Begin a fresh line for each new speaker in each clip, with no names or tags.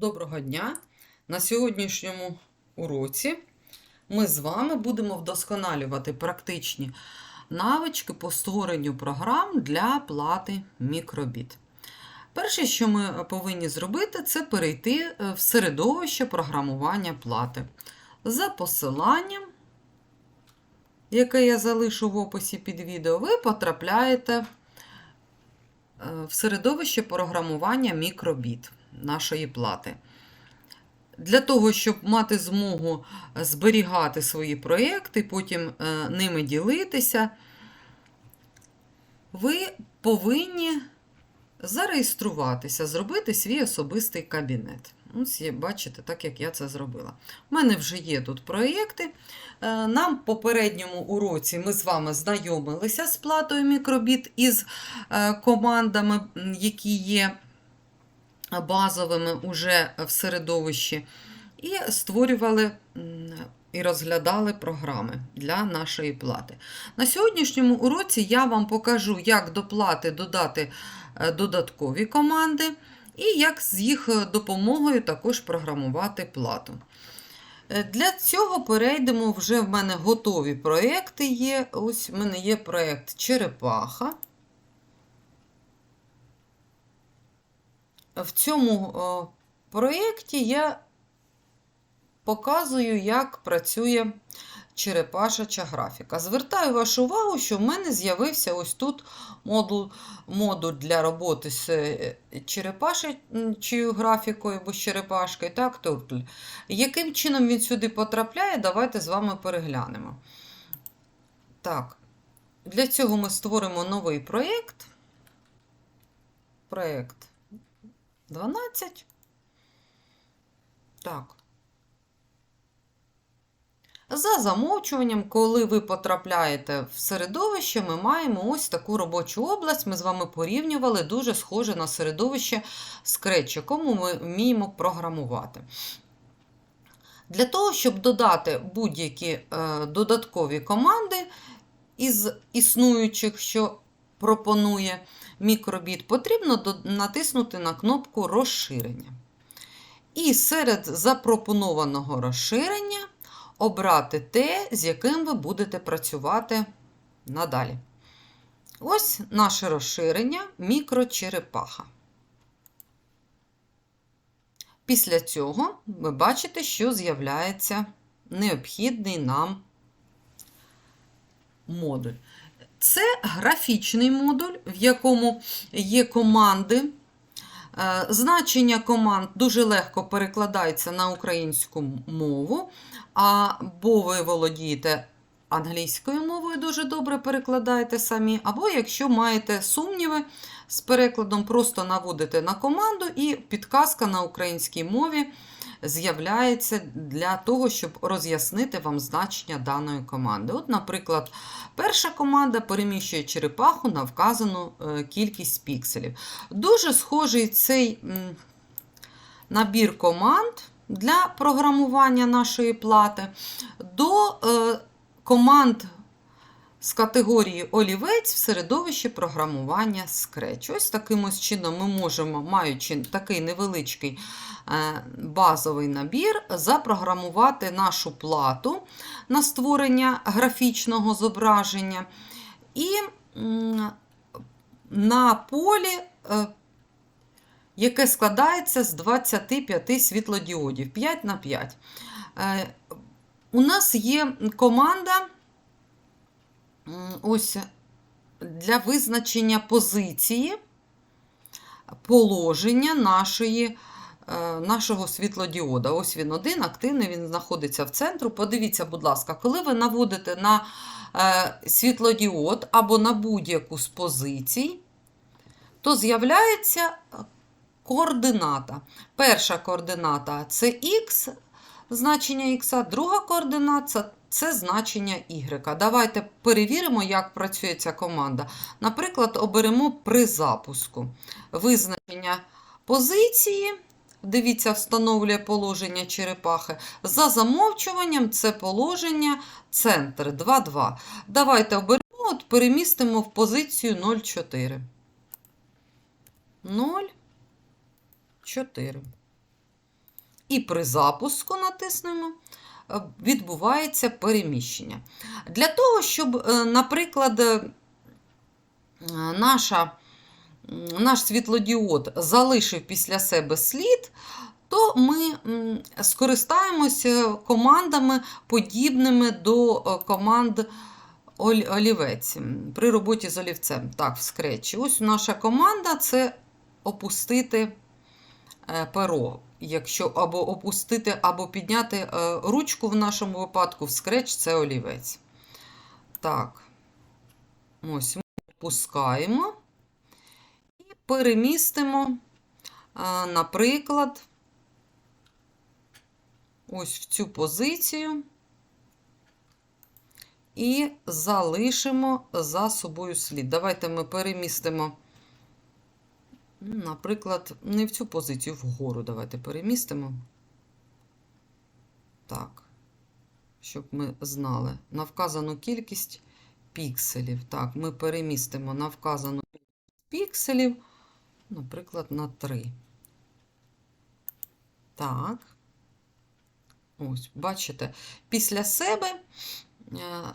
Доброго дня! На сьогоднішньому уроці ми з вами будемо вдосконалювати практичні навички по створенню програм для плати мікробіт. Перше, що ми повинні зробити, це перейти е, в середовище програмування плати. За посиланням, яке я залишу в описі під відео, ви потрапляєте е, в середовище програмування мікробіт нашої плати. Для того, щоб мати змогу зберігати свої проєкти, потім е, ними ділитися, ви повинні зареєструватися, зробити свій особистий кабінет. Ось бачите, так як я це зробила. У мене вже є тут проєкти. Е, Нам в попередньому уроці ми з вами знайомилися з платою мікробіт із е, командами, які є базовими уже в середовищі, і створювали і розглядали програми для нашої плати. На сьогоднішньому уроці я вам покажу, як до плати додати е, додаткові команди, і як з їх допомогою також програмувати плату. Е, Для цього перейдемо вже в мене готові проекти є. Ось в мене є проєкт Черепаха. В цьому проєкті я показую, як працює черепашача графіка. Звертаю вашу увагу, що в мене з'явився ось тут модуль, модуль для роботи з е, черепашечою графікою або з черепашкою, так, Turtle. Яким чином він сюди потрапляє, давайте з вами переглянемо. Так, для цього ми створимо новий проєкт. Проєкт 12. Так. За замовчуванням, коли ви потрапляєте в середовище, ми маємо ось таку робочу область. Ми з вами порівнювали дуже схоже на середовище Scratch, якому ми вміємо програмувати. Для того, щоб додати будь-які е, додаткові команди із існуючих, що пропонує мікробіт, потрібно натиснути на кнопку розширення. І серед запропонованого розширення обрати те, з яким ви будете працювати надалі. Ось наше розширення мікрочерепаха. Після цього ви бачите, що з'являється необхідний нам модуль. Це графічний модуль, в якому є команди. Е, Значення команд дуже легко перекладається на українську мову, або ви володієте англійською мовою, дуже добре перекладаєте самі, або якщо маєте сумніви з перекладом, просто наводите на команду, і підказка на українській мові з'являється для того, щоб роз'яснити вам значення даної команди. От, наприклад, перша команда переміщує черепаху на вказану е, кількість пікселів. Дуже схожий цей набір команд для програмування нашої плати до е, команд з категорії олівець в середовищі програмування Scratch. Ось таким ось чином ми можемо, маючи такий невеличкий е, базовий набір, запрограмувати нашу плату на створення графічного зображення. І на полі, е, яке складається з 25 світлодіодів 5 на 5. Е, У нас є команда ось для визначення позиції положення нашої, е, нашого світлодіода. Ось він один, активний, він знаходиться в центру. Подивіться, будь ласка, коли ви наводите на е, світлодіод або на будь-яку з позицій, то з'являється координата. Перша координата це Х, значення Х, друга координата це значення Y. Давайте перевіримо, як працює ця команда. Наприклад, оберемо при запуску визначення позиції. Дивіться, встановлює положення черепахи. За замовчуванням це положення центр 2,2. Давайте оберемо, от перемістимо в позицію 0,4. 0,4. і при запуску натиснемо, відбувається переміщення. Для того, щоб, е, наприклад, е, наша, наш світлодіод залишив після себе слід, то ми скористаємося командами, подібними до е, команд олівець при роботі з олівцем. Так, в скретчі. Ось наша команда це опустити е, перо. Якщо або опустити, або підняти е, ручку в нашому випадку в скреч це олівець. Так, ось ми опускаємо і перемістимо, е, наприклад, ось в цю позицію і залишимо за собою слід. Давайте ми перемістимо, наприклад, не в цю позицію, вгору давайте перемістимо. Так, щоб ми знали. На вказану кількість пікселів. Так, ми перемістимо на вказану кількість пікселів, наприклад, на 3. Так. Ось, бачите, після себе е,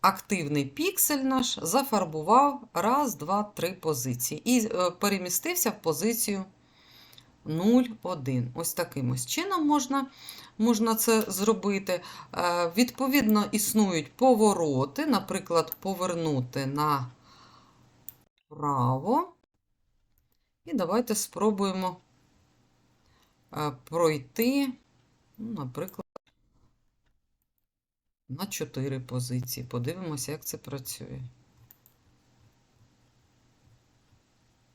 активний піксель наш зафарбував раз, два, три позиції і е, перемістився в позицію 0, 1. Ось таким ось чином можна, можна це зробити. Е, Відповідно, існують повороти, наприклад, повернути на право. І давайте спробуємо е, пройти, ну, наприклад, на 4 позиції. Подивимося, як це працює.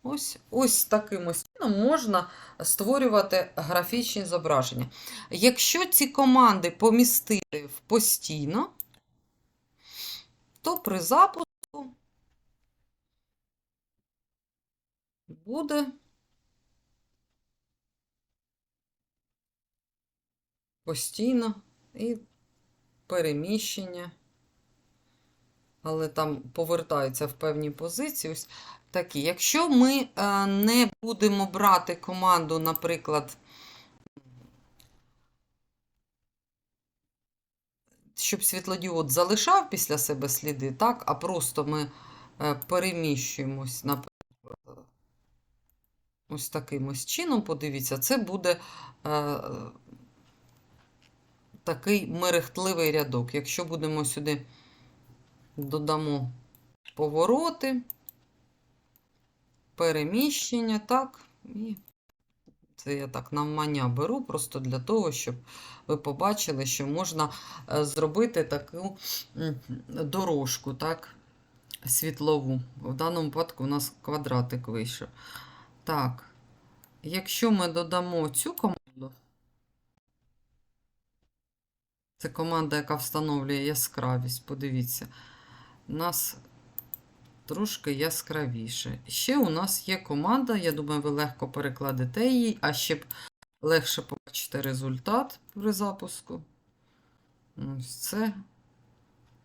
Ось, ось таким ось чином можна створювати графічні зображення. Якщо ці команди помістити в постійно, то при запуску буде постійно і переміщення, але там повертаються в певні позиції. Ось такі. Якщо ми е, не будемо брати команду, наприклад, щоб світлодіод залишав після себе сліди, так, а просто ми е, переміщуємось, наприклад, ось таким ось чином, подивіться, це буде е, такий мерехтливий рядок. Якщо будемо сюди додамо повороти, переміщення, так, і це я так навмання беру, просто для того, щоб ви побачили, що можна е, зробити таку дорожку, так, світлову. В даному випадку у нас квадратик вийшов. Так, якщо ми додамо цю команду, це команда, яка встановлює яскравість. Подивіться, у нас трошки яскравіше. Ще у нас є команда, я думаю, ви легко перекладете її, а щоб легше побачити результат при запуску. Ось це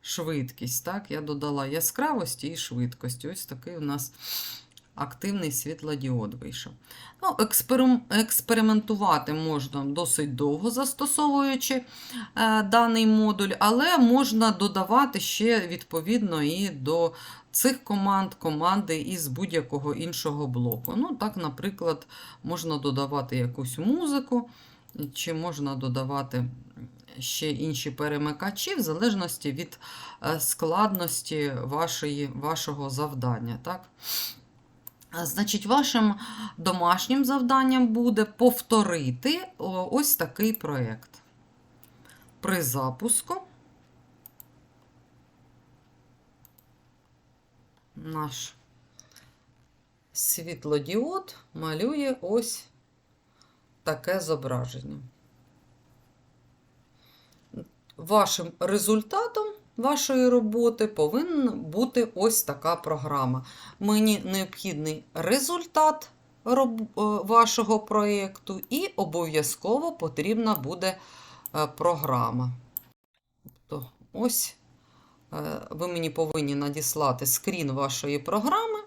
швидкість. Так, я додала яскравості і швидкості. Ось такий у нас активний світлодіод вийшов. Ну, експерим- експериментувати можна досить довго застосовуючи е, даний модуль, але можна додавати ще відповідно і до цих команд команди із будь-якого іншого блоку. Ну, так, наприклад, можна додавати якусь музику, чи можна додавати ще інші перемикачі, в залежності від е, складності вашої, вашого завдання. Так? Значить, вашим домашнім завданням буде повторити ось такий проєкт. При запуску наш світлодіод малює ось таке зображення. Вашим результатом вашої роботи повинна бути ось така програма. Мені необхідний результат е, вашого проєкту, і обов'язково потрібна буде е, програма. Тобто, ось е, ви мені повинні надіслати скрін вашої програми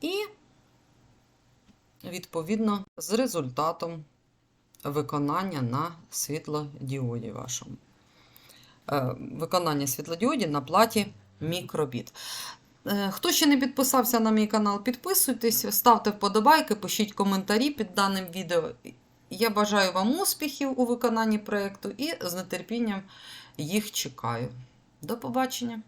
і, відповідно, з результатом виконання на світлодіоді вашому. Е, Виконання світлодіоді на платі мікробіт. Е, Хто ще не підписався на мій канал, підписуйтесь, ставте вподобайки, пишіть коментарі під даним відео. Я бажаю вам успіхів у виконанні проєкту і з нетерпінням їх чекаю. До побачення!